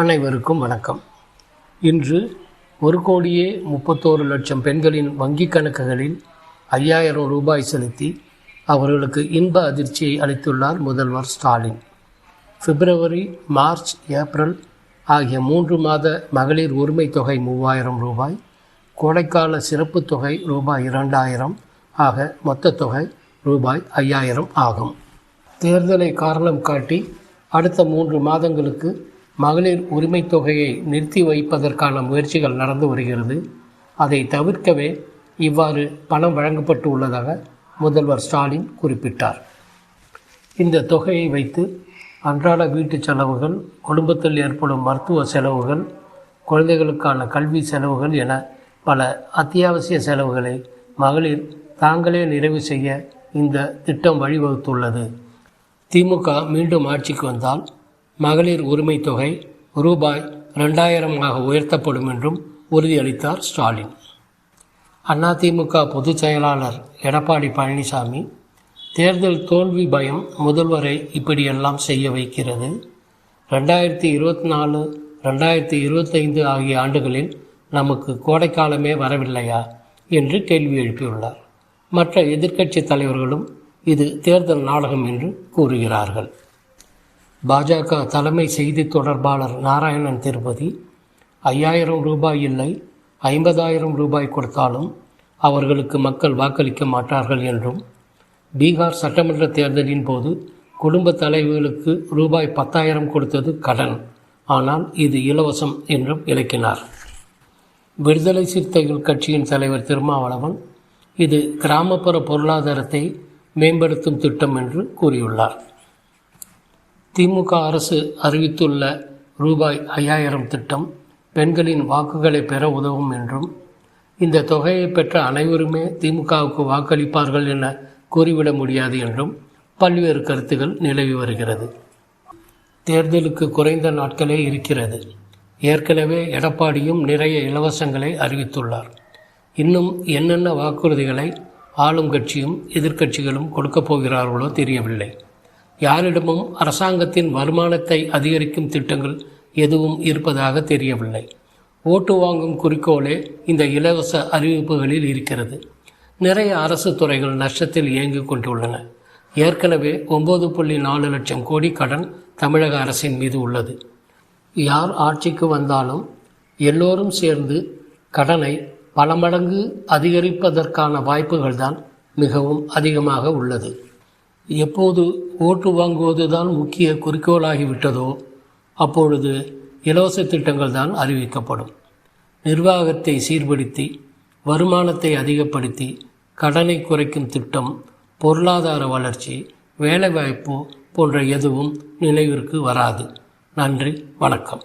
அனைவருக்கும் வணக்கம். இன்று ஒரு கோடியே முப்பத்தோரு லட்சம் பெண்களின் வங்கிக் கணக்குகளில் ஐயாயிரம் ரூபாய் செலுத்தி அவர்களுக்கு இன்ப அதிர்ச்சியை அளித்துள்ளார் முதல்வர் ஸ்டாலின். பிப்ரவரி மார்ச் ஏப்ரல் ஆகிய மூன்று மாத மகளிர் உரிமை தொகை மூவாயிரம் ரூபாய் கோடைக்கால சிறப்பு தொகை ரூபாய் இரண்டாயிரம் ஆக மொத்த தொகை ரூபாய் ஐயாயிரம் ஆகும். தேர்தலை காரணம் காட்டி அடுத்த மூன்று மாதங்களுக்கு மகளிர் உரிமைத் தொகையை நிறுத்தி வைப்பதற்கான முயற்சிகள் நடந்து வருகிறது. அதை தவிர்க்கவே இவ்வாறு பணம் வழங்கப்பட்டு உள்ளதாக முதல்வர் ஸ்டாலின் குறிப்பிட்டார். இந்த தொகையை வைத்து அன்றாட வீட்டு செலவுகள் குடும்பத்தில் ஏற்படும் மருத்துவ செலவுகள் குழந்தைகளுக்கான கல்வி செலவுகள் என பல அத்தியாவசிய செலவுகளை மகளிர் தாங்களே நிறைவு செய்ய இந்த திட்டம் வழிவகுத்துள்ளது. திமுக மீண்டும் ஆட்சிக்கு வந்தால் மகளிர் உரிமை தொகை ரூபாய் ரெண்டாயிரமாக உயர்த்தப்படும் என்றும் உறுதியளித்தார் ஸ்டாலின். அதிமுக பொதுச் செயலாளர் எடப்பாடி பழனிசாமி தேர்தல் தோல்வி பயம் முதல்வரை இப்படியெல்லாம் செய்ய வைக்கிறது. ரெண்டாயிரத்தி இருபத்தி நாலு ரெண்டாயிரத்தி இருபத்தைந்து ஆகிய ஆண்டுகளில் நமக்கு கோடைக்காலமே வரவில்லையா என்று கேள்வி எழுப்பியுள்ளார். மற்ற எதிர்க்கட்சி தலைவர்களும் இது தேர்தல் நாடகம் என்று கூறுகிறார்கள். பாஜக தலைமை செய்தி தொடர்பாளர் நாராயணன் திருப்பதி ஐயாயிரம் ரூபாய் இல்லை ஐம்பதாயிரம் ரூபாய் கொடுத்தாலும் அவர்களுக்கு மக்கள் வாக்களிக்க மாட்டார்கள் என்றும் பீகார் சட்டமன்ற தேர்தலின் போது குடும்ப தலைவர்களுக்கு ரூபாய் பத்தாயிரம் கொடுத்தது கடன். ஆனால் இது இலவசம் என்றும் விளக்கினார் விடுதலை சிறுத்தைகள் கட்சியின் தலைவர் திருமாவளவன் இது கிராமப்புற பொருளாதாரத்தை மேம்படுத்தும் திட்டம் என்று கூறியுள்ளார். திமுக அரசு அறிவித்துள்ள ரூபாய் ஐயாயிரம் திட்டம் பெண்களின் வாக்குகளை பெற உதவும் என்றும் இந்த தொகையை பெற்ற அனைவருமே திமுகவுக்கு வாக்களிப்பார்கள் என கூறிவிட முடியாது என்றும் பல்வேறு கருத்துகள் நிலவி வருகிறது. தேர்தலுக்கு குறைந்த நாட்களே இருக்கிறது. ஏற்கனவே எடப்பாடியும் நிறைய இலவசங்களை அறிவித்துள்ளார். இன்னும் என்னென்ன வாக்குறுதிகளை ஆளும் கட்சியும் எதிர்க்கட்சிகளும் கொடுக்கப் போகிறார்களோ தெரியவில்லை. யாரிடமும் அரசாங்கத்தின் வருமானத்தை அதிகரிக்கும் திட்டங்கள் எதுவும் இருப்பதாக தெரியவில்லை. ஓட்டு வாங்கும் குறிக்கோளே இந்த இலவச அறிவிப்புகளில் இருக்கிறது. நிறைய அரசு துறைகள் நஷ்டத்தில் இயங்கிக் கொண்டுள்ளன. ஏற்கனவே ஒம்பது புள்ளி நாலு லட்சம் கோடி கடன் தமிழக அரசின் மீது உள்ளது. யார் ஆட்சிக்கு வந்தாலும் எல்லோரும் சேர்ந்து கடனை பல மடங்கு அதிகரிப்பதற்கான வாய்ப்புகள்தான் மிகவும் அதிகமாக உள்ளது. எப்போது ஓட்டு வாங்குவது தான் முக்கிய குறிக்கோளாகிவிட்டதோ அப்பொழுது இலவச திட்டங்கள் தான் அறிவிக்கப்படும். நிர்வாகத்தை சீர்படுத்தி வருமானத்தை அதிகப்படுத்தி கடனை குறைக்கும் திட்டம் பொருளாதார வளர்ச்சி வேலைவாய்ப்பு போன்ற எதுவும் நினைவிற்கு வராது. நன்றி வணக்கம்.